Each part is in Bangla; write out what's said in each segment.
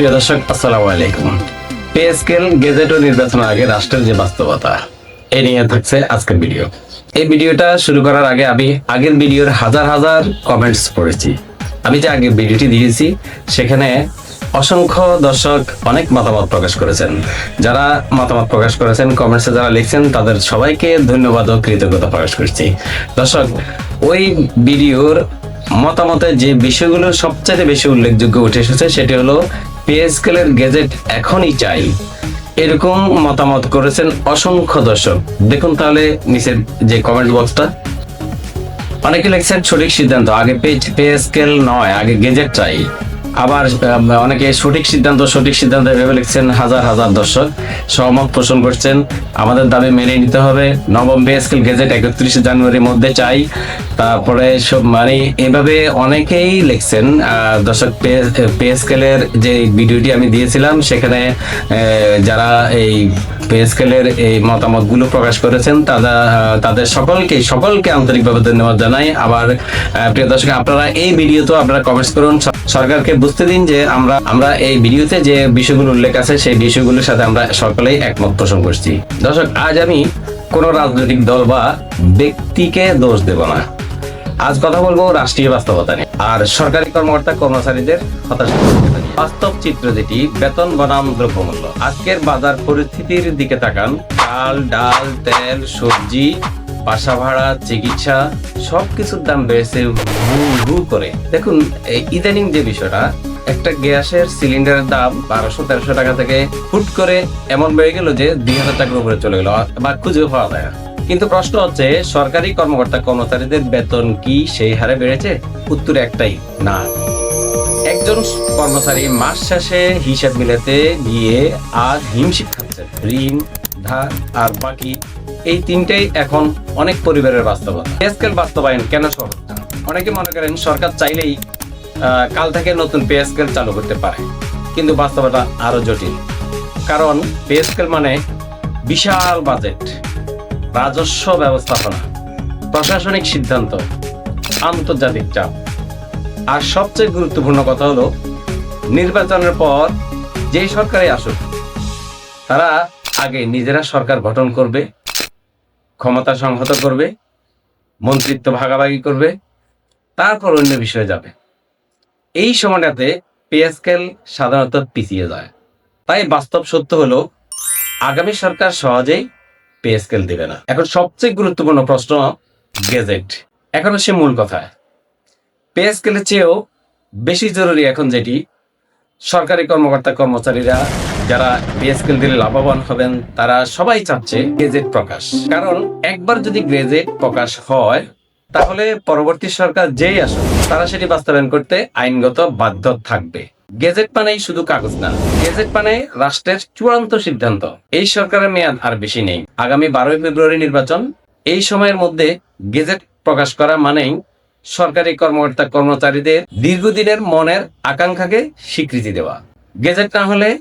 প্রিয় দর্শক, আসসালামু আলাইকুম। পে স্কেল গেজেট ও নির্বাচনের আগে রাষ্ট্রের যে বাস্তবতা এই নিয়ে থাকছে আজকের ভিডিও। এই ভিডিওটা শুরু করার আগে আমি আগের ভিডিওর হাজার হাজার কমেন্টস পড়েছি। আমি যে আগের ভিডিওটি দিয়েছি, সেখানে অসংখ্য দর্শক অনেক মতামত প্রকাশ করেছেন। যারা মতামত প্রকাশ করেছেন কমেন্টসে যারা লিখছেন, তাদের সবাইকে ধন্যবাদ ও কৃতজ্ঞতা প্রকাশ করছি। দর্শক, ওই ভিডিওর মতামতে যে বিষয়গুলো সবচেয়ে বেশি উল্লেখযোগ্য উঠে এসেছে, সেটি হলো পে স্কেলের গেজেট এখনই চাই। এরকম মতামত করেছেন অসংখ্য দর্শক। দেখুন তাহলে নিচের যে কমেন্ট বক্সটা অনেকে লেখছেন সঠিক সিদ্ধান্ত, আগে পে স্কেল নয়, আগে গেজেট চাই। আবার অনেকে সঠিক সিদ্ধান্ত সঠিক সিদ্ধান্ত ভেবে লিখছেন হাজার হাজার দর্শক। সহমত পোষণ করছেন। আমাদের দাবি মেনে নিতে হবে। নবম পে গেজেট একত্রিশে জানুয়ারির মধ্যে চাই। তারপরে সব মানে এভাবে অনেকেই লিখছেন। দর্শক পে স্কেলের যে ভিডিওটি আমি দিয়েছিলাম, সেখানে যারা এই পে স্কেলের এই মতামতগুলো প্রকাশ করেছেন, তারা তাদের সকলকে সকলকে আন্তরিকভাবে ধন্যবাদ জানাই। আবার প্রিয় দর্শক, আপনারা এই ভিডিওতে আপনারা কমেন্টস করুন। সরকারকে বুঝতে দিন যে আমরা আমরা এই ভিডিওতে যে বিষয়গুলো উল্লেখ আছে, সেই বিষয়গুলোর সাথে আমরা সকলেই একমত পোষণ করছি। দর্শক, আজ আমি কোন রাজনৈতিক দল বা ব্যক্তিকে দোষ দেব না। আজ কথা বলব রাষ্ট্রীয় বাস্তবতা নিয়ে। আর সরকারি কর্মকর্তা কর্মচারীদের বাস্তব চিত্র যেটি, বেতন, বনাম, দ্রব্যমূল্য। আজকের বাজার পরিস্থিতির দিকে তাকান। চাল, ডাল, তেল, সবজি বাসা ভাড়া, চিকিৎসা, সবকিছুর দাম বেড়েছে হু করে। দেখুন ইদানিং যে বিষয়টা, একটা গ্যাসের সিলিন্ডারের দাম বারোশো তেরোশো টাকা থেকে হুট করে এমন বেড়ে গেল যে দুই হাজার টাকার উপরে চলে গেল, বা খুঁজে পাওয়া যায়। কিন্তু প্রশ্ন হচ্ছে, সরকারি কর্মকর্তা কর্মচারীদের বেতন কি সেই হারে বেড়েছে? উত্তর একটাই, না। একজন কর্মচারী মাস শেষে হিসাব মিলাতে গিয়ে আজ হিমশিম খাচ্ছে। ঋণ ধার আর বাকি এই তিনটেই এখন অনেক পরিবারের বাস্তবতা। স্কেল বাস্তবায়ন কেন সহজ? অনেকে মনে করেন সরকার চাইলেই কাল থেকে নতুন পে স্কেল চালু করতে পারে, কিন্তু বাস্তবতা আরও জটিল। কারণ পে স্কেল মানে বিশাল বাজেট রাজস্ব ব্যবস্থাপনা, প্রশাসনিক সিদ্ধান্ত, আন্তর্জাতিক চাপ। আর সবচেয়ে গুরুত্বপূর্ণ কথা হলো, নির্বাচনের পর যে সরকারে আসুক, তারা আগে নিজেরা সরকার গঠন করবে, ক্ষমতা সংহত করবে, মন্ত্রিত্ব ভাগাভাগি করবে, তারপর অন্য বিষয়ে যাবে। এই সময়টাতে পে সাধারণত পিছিয়ে যায়। তাই বাস্তব সত্য হলো, আগামী সরকার সহজেই পে স্কেল দেবে না। এখন সবচেয়ে গুরুত্বপূর্ণ প্রশ্ন গেজেট এখন সে মূল কথায়। পে স্কেলের চেয়েও বেশি জরুরি এখন যেটি সরকারি কর্মকর্তা কর্মচারীরা যারা পে স্কেল দিলে লাভবান হবেন, তারা সবাই চাচ্ছে গেজেট প্রকাশ। কারণ একবার যদি গেজেট প্রকাশ হয়, তাহলে পরবর্তী সরকার যেই আসুক, তারা সেটি বাস্তবায়ন করতে আইনগত বাধ্য থাকবে। গেজেট মানেই শুধু কাগজ না গেজেট মানে রাষ্ট্রের চূড়ান্ত সিদ্ধান্ত। এই সরকারের মেয়াদ আর বেশি নেই। আগামী বারোই ফেব্রুয়ারি নির্বাচন, এই সময়ের মধ্যে গেজেট প্রকাশ করা মানেই সরকারি কর্মকর্তা কর্মচারীদের দীর্ঘদিনের মনের আকাঙ্ক্ষাকে স্বীকৃতি দেওয়া। গেজেট না হলে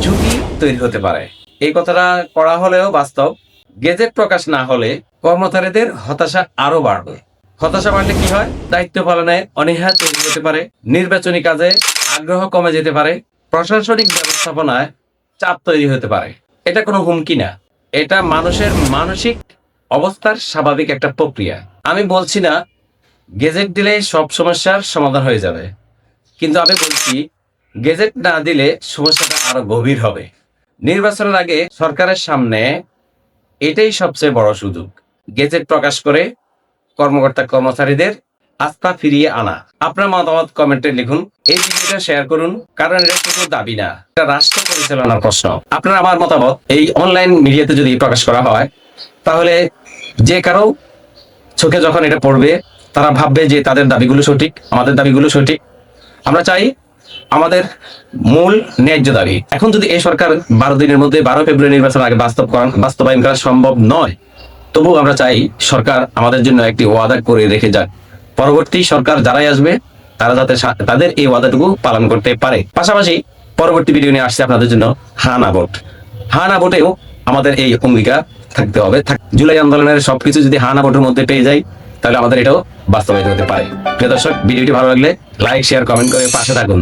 ঝুঁকি তৈরি হতে পারে। এই কথাটা করা হলেও বাস্তব। গেজেট প্রকাশ না হলে কর্মচারীদের হতাশা আরও বাড়বে। হতাশা বাড়লে কি হয়? দায়িত্ব পালনে অনীহা তৈরি হতে পারে। নির্বাচনী কাজে আগ্রহ কমে যেতে পারে। প্রশাসনিক ব্যবস্থাপনায় চাপ তৈরি হতে পারে। এটা কোনো হুমকি না। এটা মানুষের মানসিক অবস্থার স্বাভাবিক একটা প্রক্রিয়া। আমি বলছি না গেজেট দিলে সব সমস্যার সমাধান হয়ে যাবে। কিন্তু আমি বলছি, গেজেট না দিলে সমস্যাটা আরও গভীর হবে। নির্বাচনের আগে সরকারের সামনে এটাই সবচেয়ে বড় সুযোগ। গেজেট প্রকাশ করে কর্মকর্তা কর্মচারীদের আস্থা ফিরিয়ে আনা। আপনার মতামত কমেন্টে লিখুন। এই ভিডিওটা শেয়ার করুন, কারণ এটা শুধু দাবি না, এটা রাষ্ট্র পরিচালনার প্রশ্ন। আপনার আমার মতামত এই অনলাইন মিডিয়াতে যদি প্রকাশ করা হয়, তাহলে যে কারও চোখে যখন এটা পড়বে তারা ভাববে যে তাদের দাবিগুলো সঠিক, আমাদের দাবিগুলো সঠিক। আমরা চাই আমাদের মূল ন্যায্য দাবি। এখন যদি এই সরকার বারো দিনের মধ্যে, বারো ফেব্রুয়ারি নির্বাচন আগে বাস্তব করা বাস্তবায়ন করা সম্ভব নয় তবু আমরা চাই সরকার আমাদের জন্য একটি ওয়াদা করে রেখে যাক। পরবর্তী সরকার যারাই আসবে, তারা যাতে তাদের এই ওয়াদাটুকু পালন করতে পারে। পাশাপাশি পরবর্তী ভিডিও নিয়ে আসছে আপনাদের জন্য হা না ভোট। হা না ভোটেও আমাদের এই অঙ্গীকার থাকতে হবে। জুলাই আন্দোলনের সবকিছু যদি হা না ভোটের মধ্যে পেয়ে যাই তাহলে আমাদের এটাও বাস্তবায়িত হতে পারে। প্রিয় দর্শক, ভিডিওটি ভালো লাগলে লাইক শেয়ার কমেন্ট করে পাশে থাকুন।